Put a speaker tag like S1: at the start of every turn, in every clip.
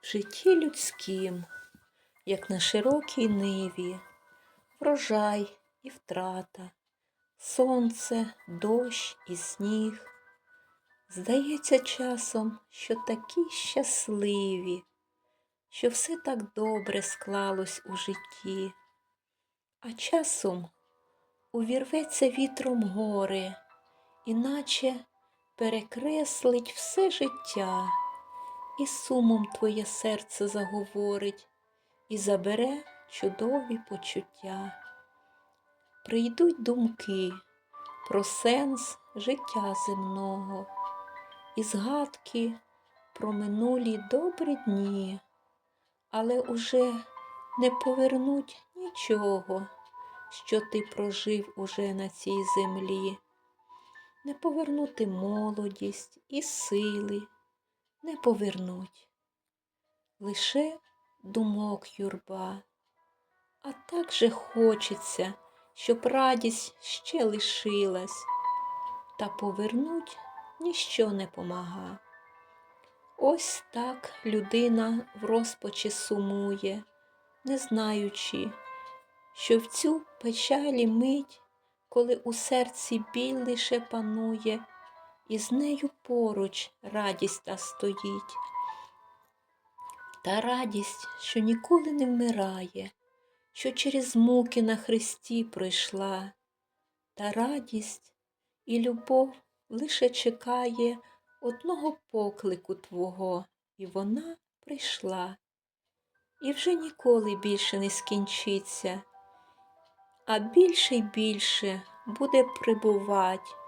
S1: В житті людськім, як на широкій ниві, врожай і втрата, сонце, дощ і сніг. Здається часом, що такі щасливі, що все так добре склалось у житті, а часом увірветься вітром горе, іначе перекреслить все життя, і сумом твоє серце заговорить, і забере чудові почуття. Прийдуть думки про сенс життя земного, і згадки про минулі добрі дні, але уже не повернуть нічого, що ти прожив уже на цій землі, не повернути молодість і сили, не повернуть лише думок юрба. А так же хочеться, щоб радість ще лишилась, та повернуть ніщо не помага. Ось так людина в розпачі сумує, не знаючи, що в цю печалі мить, коли у серці біль лише панує, і з нею поруч радість та стоїть. Та радість, що ніколи не вмирає, що через муки на хресті пройшла, та радість і любов лише чекає одного поклику Твого, і вона прийшла, і вже ніколи більше не скінчиться, а більше й більше буде прибувать,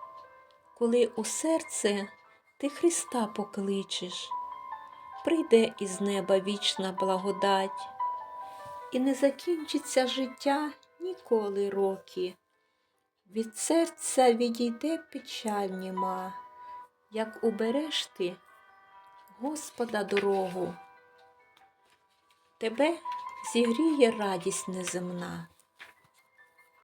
S1: коли у серце ти Христа покличеш, прийде із неба вічна благодать, і не закінчиться життя ніколи роки. Від серця відійде печаль німа, як убереш ти Господа дорогу. Тебе зігріє радість неземна.